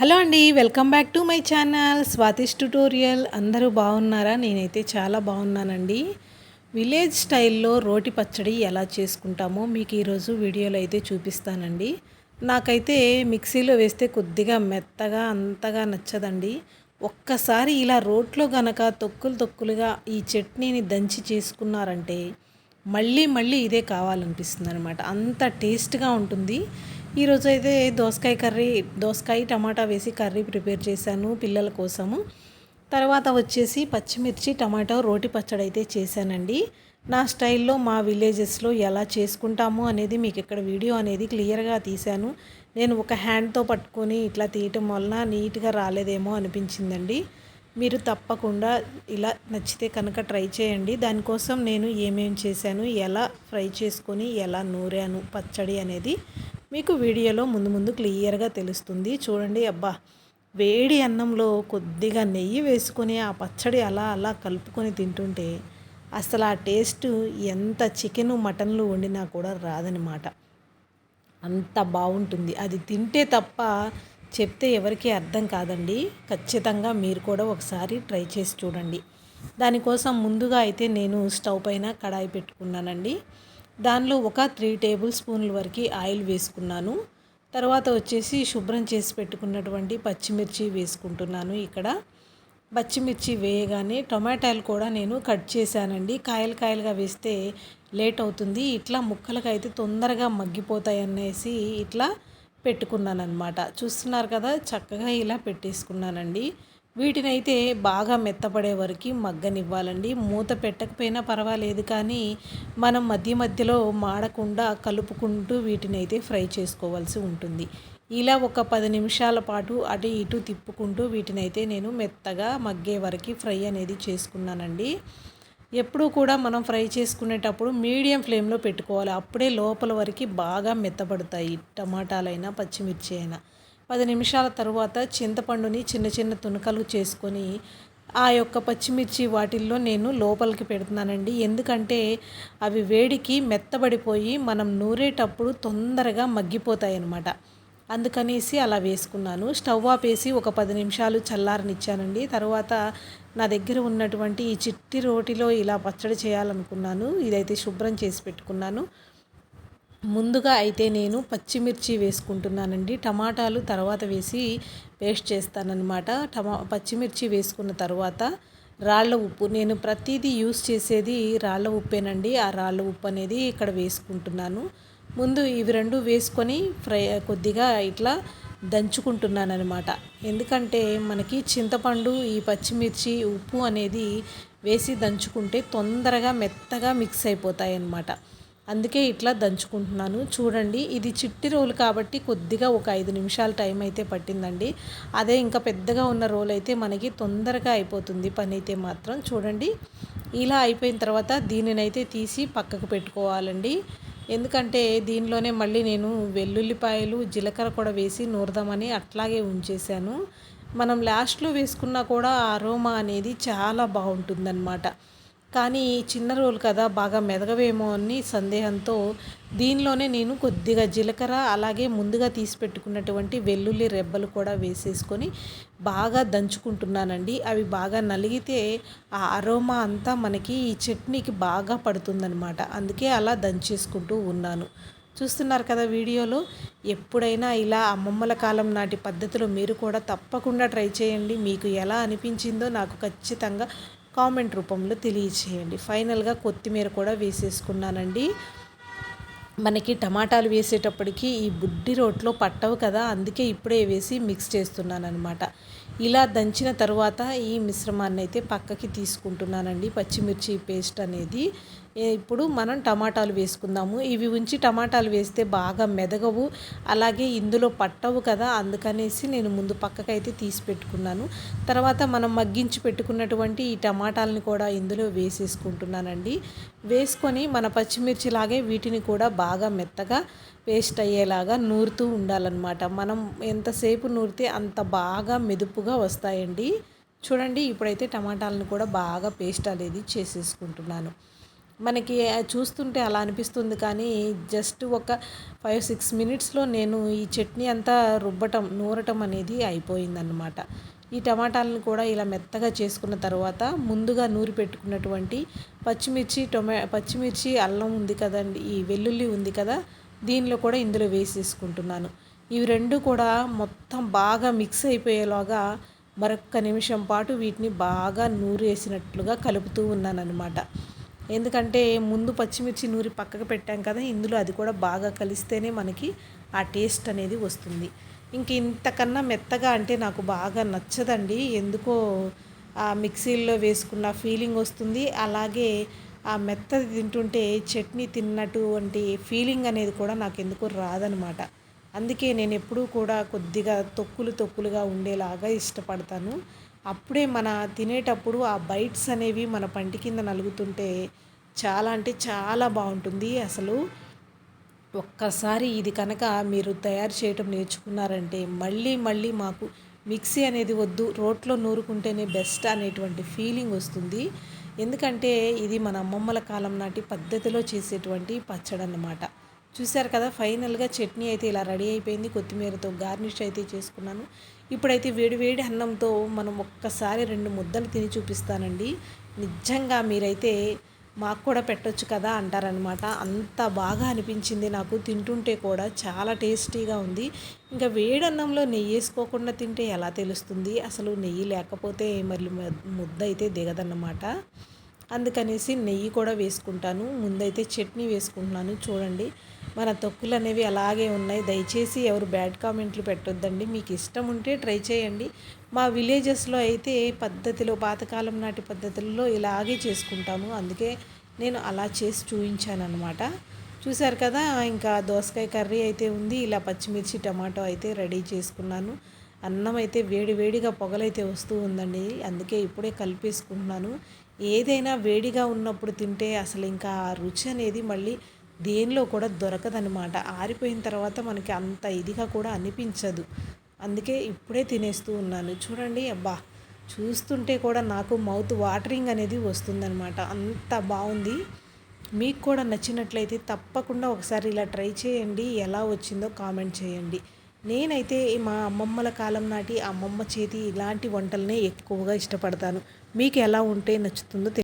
Hello అండి welcome back to my channel Swathi's tutorial. అందరూ బాగున్నారా? నేనైతే చాలా బాగున్నానండి. విలేజ్ స్టైల్లో రోటి పచ్చడి ఎలా చేసుకుంటామో మీకు ఈరోజు వీడియోలో అయితే చూపిస్తానండి. నాకైతే మిక్సీలో వేస్తే కొద్దిగా మెత్తగా అంతగా నచ్చదండి. ఒక్కసారి ఇలా రోట్లో గనక తొక్కులు తొక్కులుగా ఈ చట్నీని దంచి చేసుకున్నారంటే మళ్ళీ మళ్ళీ ఇదే కావాలనిపిస్తుంది అనమాట అంత టేస్ట్గా ఉంటుంది. ఈరోజు అయితే దోసకాయ కర్రీ దోసకాయ టమాటా వేసి కర్రీ ప్రిపేర్ చేశాను పిల్లల కోసము. తర్వాత వచ్చేసి పచ్చిమిర్చి టమాటో రోటి పచ్చడి అయితే చేశానండి. నా స్టైల్లో మా విలేజెస్లో ఎలా చేసుకుంటాము అనేది మీకు ఇక్కడ వీడియో అనేది క్లియర్గా తీశాను. నేను ఒక హ్యాండ్తో పట్టుకొని ఇట్లా తీయటం వలన నీట్గా రాలేదేమో అనిపించిందండి. మీరు తప్పకుండా ఇలా నచ్చితే కనుక ట్రై చేయండి. దానికోసం నేను ఏమేమి చేశాను ఎలా ఫ్రై చేసుకొని ఎలా నూరాను పచ్చడి అనేది మీకు వీడియోలో ముందు ముందు క్లియర్గా తెలుస్తుంది. చూడండి అబ్బా వేడి అన్నంలో కొద్దిగా నెయ్యి వేసుకొని ఆ పచ్చడి అలా అలా కలుపుకొని తింటుంటే అసలు ఆ టేస్ట్ ఎంత చికెను మటన్లు వండినా కూడా రాదనమాట అంత బాగుంటుంది. అది తింటే తప్ప చెప్తే ఎవరికీ అర్థం కాదండి. ఖచ్చితంగా మీరు కూడా ఒకసారి ట్రై చేసి చూడండి. దానికోసం ముందుగా అయితే నేను స్టవ్ పైన కడాయి పెట్టుకున్నానండి. దానిలో ఒక త్రీ టేబుల్ స్పూన్ల వరకు ఆయిల్ వేసుకున్నాను. తర్వాత వచ్చేసి శుభ్రం చేసి పెట్టుకున్నటువంటి పచ్చిమిర్చి వేసుకుంటున్నాను ఇక్కడ. పచ్చిమిర్చి వేయగానే టొమాటాలు కూడా నేను కట్ చేశానండి. కాయలు కాయలుగా వేస్తే లేట్ అవుతుంది. ఇట్లా ముక్కలకు అయితే తొందరగా మగ్గిపోతాయి అనేసి ఇట్లా పెట్టుకున్నాను అనమాట చూస్తున్నారు కదా చక్కగా ఇలా పెట్టేసుకున్నానండి. వీటిని అయితే బాగా మెత్తపడే వరకు మగ్గనివ్వాలండి. మూత పెట్టకపోయినా పర్వాలేదు కానీ మనం మధ్య మధ్యలో మాడకుండా కలుపుకుంటూ వీటిని అయితే ఫ్రై చేసుకోవాల్సి ఉంటుంది. ఇలా ఒక పది నిమిషాల పాటు అటు ఇటు తిప్పుకుంటూ వీటిని అయితే నేను మెత్తగా మగ్గే వరకు ఫ్రై అనేది చేసుకున్నానండి. ఎప్పుడూ కూడా మనం ఫ్రై చేసుకునేటప్పుడు మీడియం ఫ్లేమ్లో పెట్టుకోవాలి. అప్పుడే లోపల వరకు బాగా మెత్తపడతాయి. టమాటాలైనా పచ్చిమిర్చి అయినా. పది నిమిషాల తర్వాత చింతపండుని చిన్న చిన్న తునకలు చేసుకొని ఆ యొక్క పచ్చిమిర్చి వాటిల్లో నేను లోపలికి పెడుతున్నానండి. ఎందుకంటే అవి వేడికి మెత్తబడిపోయి మనం నూరేటప్పుడు తొందరగా మగ్గిపోతాయి అన్నమాట అందుకనేసి అలా వేసుకున్నాను. స్టవ్ ఆపేసి ఒక పది నిమిషాలు చల్లారనిచ్చానండి. తర్వాత నా దగ్గర ఉన్నటువంటి ఈ చిట్టి రోటిలో ఇలా పచ్చడి చేయాలనుకున్నాను. ఇదైతే శుభ్రం చేసి పెట్టుకున్నాను. ముందుగా అయితే నేను పచ్చిమిర్చి వేసుకుంటున్నానండి. టమాటాలు తర్వాత వేసి పేస్ట్ చేస్తానన్నమాట. టమా పచ్చిమిర్చి వేసుకున్న తర్వాత రాళ్ళ ఉప్పు నేను ప్రతిదీ యూస్ చేసేది రాళ్ళ ఉప్పేనండి. ఆ రాళ్ళ ఉప్పు అనేది ఇక్కడ వేసుకుంటున్నాను. ముందు ఇవి రెండు వేసుకొని ఫ్రై కొద్దిగా ఇట్లా దంచుకుంటున్నాను అనమాట ఎందుకంటే మనకి చింతపండు ఈ పచ్చిమిర్చి ఉప్పు అనేది వేసి దంచుకుంటే తొందరగా మెత్తగా మిక్స్ అయిపోతాయి అన్నమాట అందుకే ఇట్లా దంచుకుంటున్నాను. చూడండి ఇది చిట్టి రోలు కాబట్టి కొద్దిగా ఒక ఐదు నిమిషాల టైం అయితే పట్టిందండి. అదే ఇంకా పెద్దగా ఉన్న రోల్ అయితే మనకి తొందరగా అయిపోతుంది పని అయితే మాత్రం. చూడండి ఇలా అయిపోయిన తర్వాత దీనినైతే తీసి పక్కకు పెట్టుకోవాలండి. ఎందుకంటే దీనిలోనే మళ్ళీ నేను వెల్లుల్లిపాయలు జీలకర్ర కూడా వేసి నూరదామని అట్లాగే ఉంచేశాను. మనం లాస్ట్లో వేసుకున్నా కూడా అరోమా అనేది చాలా బాగుంటుందన్నమాట. కానీ చిన్న రోల్ కదా బాగా మెదగవేమో అని సందేహంతో దీనిలోనే నేను కొద్దిగా జీలకర్ర అలాగే ముందుగా తీసి పెట్టుకున్నటువంటి వెల్లుల్లి రెబ్బలు కూడా వేసేసుకొని బాగా దంచుకుంటున్నానండి. అవి బాగా నలిగితే ఆ అరోమా అంతా మనకి ఈ చట్నీకి బాగా పడుతుందనమాట అందుకే అలా దంచేసుకుంటూ ఉన్నాను. చూస్తున్నారు కదా వీడియోలో? ఎప్పుడైనా ఇలా అమ్మమ్మల కాలం నాటి పద్ధతిలో మీరు కూడా తప్పకుండా ట్రై చేయండి. మీకు ఎలా అనిపించిందో నాకు ఖచ్చితంగా కామెంట్ రూపంలో తెలియచేయండి. ఫైనల్గా కొత్తిమీర కూడా వేసేసుకున్నానండి. మనకి టమాటాలు వేసేటప్పటికి ఈ బుడ్డి రోట్లో పట్టవు కదా అందుకే ఇప్పుడే వేసి మిక్స్ చేస్తున్నాను అనమాట ఇలా దంచిన తర్వాత ఈ మిశ్రమాన్ని అయితే పక్కకి తీసుకుంటున్నానండి. పచ్చిమిర్చి పేస్ట్ అనేది ఇప్పుడు మనం టమాటాలు వేసుకుందాము. ఇవి ఉంచి టమాటాలు వేస్తే బాగా మెదగవు. అలాగే ఇందులో పట్టవు కదా అందుకనేసి నేను ముందు పక్కకైతే తీసి పెట్టుకున్నాను. తర్వాత మనం మగ్గించి పెట్టుకున్నటువంటి ఈ టమాటాలని కూడా ఇందులో వేసేసుకుంటున్నానండి. వేసుకొని మన పచ్చిమిర్చిలాగే వీటిని కూడా బాగా మెత్తగా పేస్ట్ అయ్యేలాగా నూరుతూ ఉండాలన్నమాట. మనం ఎంతసేపు నూరితే అంత బాగా మెదుపుగా వస్తాయండి. చూడండి ఇప్పుడైతే టమాటాలను కూడా బాగా పేస్ట్ అనేది చేసేసుకుంటున్నాను. మనకి చూస్తుంటే అలా అనిపిస్తుంది కానీ జస్ట్ ఒక ఫైవ్ సిక్స్ మినిట్స్లో నేను ఈ చట్నీ అంతా రుబ్బటం నూరటం అనేది అయిపోయిందన్నమాట. ఈ టమాటాలను కూడా ఇలా మెత్తగా చేసుకున్న తర్వాత ముందుగా నూరి పెట్టుకున్నటువంటి పచ్చిమిర్చి టొమా పచ్చిమిర్చి అల్లం ఉంది కదండి ఈ వెల్లుల్లి ఉంది కదా దీనిలో కూడా ఇందులో వేసేసుకుంటున్నాను. ఇవి రెండు కూడా మొత్తం బాగా మిక్స్ అయిపోయేలాగా మరొక్క నిమిషం పాటు వీటిని బాగా నూరేసినట్లుగా కలుపుతూ ఉన్నాను అనమాట ఎందుకంటే ముందు పచ్చిమిర్చి నూరి పక్కకు పెట్టాం కదా ఇందులో అది కూడా బాగా కలిస్తేనే మనకి ఆ టేస్ట్ అనేది వస్తుంది. ఇంక ఇంతకన్నా మెత్తగా అంటే నాకు బాగా నచ్చదండి. ఎందుకో ఆ మిక్సీల్లో వేసుకున్న ఫీలింగ్ వస్తుంది. అలాగే ఆ మెత్తది తింటుంటే చట్నీ తిన్నటువంటి ఫీలింగ్ అనేది కూడా నాకు ఎందుకో రాదనమాట. అందుకే నేను ఎప్పుడూ కూడా కొద్దిగా తొక్కులు తొక్కులుగా ఉండేలాగా ఇష్టపడతాను. అప్పుడే మన తినేటప్పుడు ఆ బైట్స్ అనేవి మన పంటి కింద నలుగుతుంటే చాలా అంటే చాలా బాగుంటుంది. అసలు ఒక్కసారి ఇది కనుక మీరు తయారు చేయటం నేర్చుకున్నారంటే మళ్ళీ మళ్ళీ మాకు మిక్సీ అనేది వద్దు రోట్లో నూరుకుంటేనే బెస్ట్ అనేటువంటి ఫీలింగ్ వస్తుంది. ఎందుకంటే ఇది మన అమ్మమ్మల కాలం నాటి పద్ధతిలో చేసేటువంటి పచ్చడి అన్నమాట చూశారు కదా ఫైనల్గా చట్నీ అయితే ఇలా రెడీ అయిపోయింది. కొత్తిమీరతో గార్నిష్ అయితే చేసుకున్నాను. ఇప్పుడైతే వేడివేడి అన్నంతో మనం ఒక్కసారి రెండు ముద్దలు తిని చూపిస్తానండి. నిజంగా మీరైతే మాకు కూడా పెట్టొచ్చు కదా అంటారనమాట అంత బాగా అనిపించింది నాకు. తింటుంటే కూడా చాలా టేస్టీగా ఉంది. ఇంకా వేడన్నంలో నెయ్యి వేసుకోకుండా తింటే ఎలా తెలుస్తుంది? అసలు నెయ్యి లేకపోతే మళ్ళీ ముద్ద అయితే దిగదన్నమాట. అందుకనేసి నెయ్యి కూడా వేసుకుంటాను. ముందైతే చట్నీ వేసుకుంటున్నాను. చూడండి. మన తొక్కులు అనేవి అలాగే ఉన్నాయి. దయచేసి ఎవరు బ్యాడ్ కామెంట్లు పెట్టొద్దండి. మీకు ఇష్టం ఉంటే ట్రై చేయండి. మా విలేజెస్లో అయితే పద్ధతిలో పాతకాలం నాటి పద్ధతుల్లో ఇలాగే చేసుకుంటాము. అందుకే నేను అలా చేసి చూపించాను అనమాట చూశారు కదా ఇంకా దోసకాయ కర్రీ అయితే ఉంది. ఇలా పచ్చిమిర్చి టమాటో అయితే రెడీ చేసుకున్నాను. అన్నం అయితే వేడి వేడిగా పొగలైతే వస్తూ ఉందండి. అందుకే ఇప్పుడే కలిపేసుకుంటున్నాను. ఏదైనా వేడిగా ఉన్నప్పుడు తింటే అసలు ఇంకా ఆ రుచి అనేది మళ్ళీ దేనిలో కూడా దొరకదనమాట ఆరిపోయిన తర్వాత మనకి అంత ఇదిగా కూడా అనిపించదు. అందుకే ఇప్పుడే తినేస్తూ ఉన్నాను. చూడండి అబ్బా! చూస్తుంటే కూడా నాకు మౌత్ వాటరింగ్ అనేది వస్తుందనమాట అంత బాగుంది. మీకు కూడా నచ్చినట్లయితే తప్పకుండా ఒకసారి ఇలా ట్రై చేయండి. ఎలా వచ్చిందో కామెంట్ చేయండి. నేనైతే మా అమ్మమ్మల కాలం నాటి అమ్మమ్మ చేతి ఇలాంటి వంటలనే ఎక్కువగా ఇష్టపడతాను. మీకు ఎలా ఉంటే నచ్చుతుందో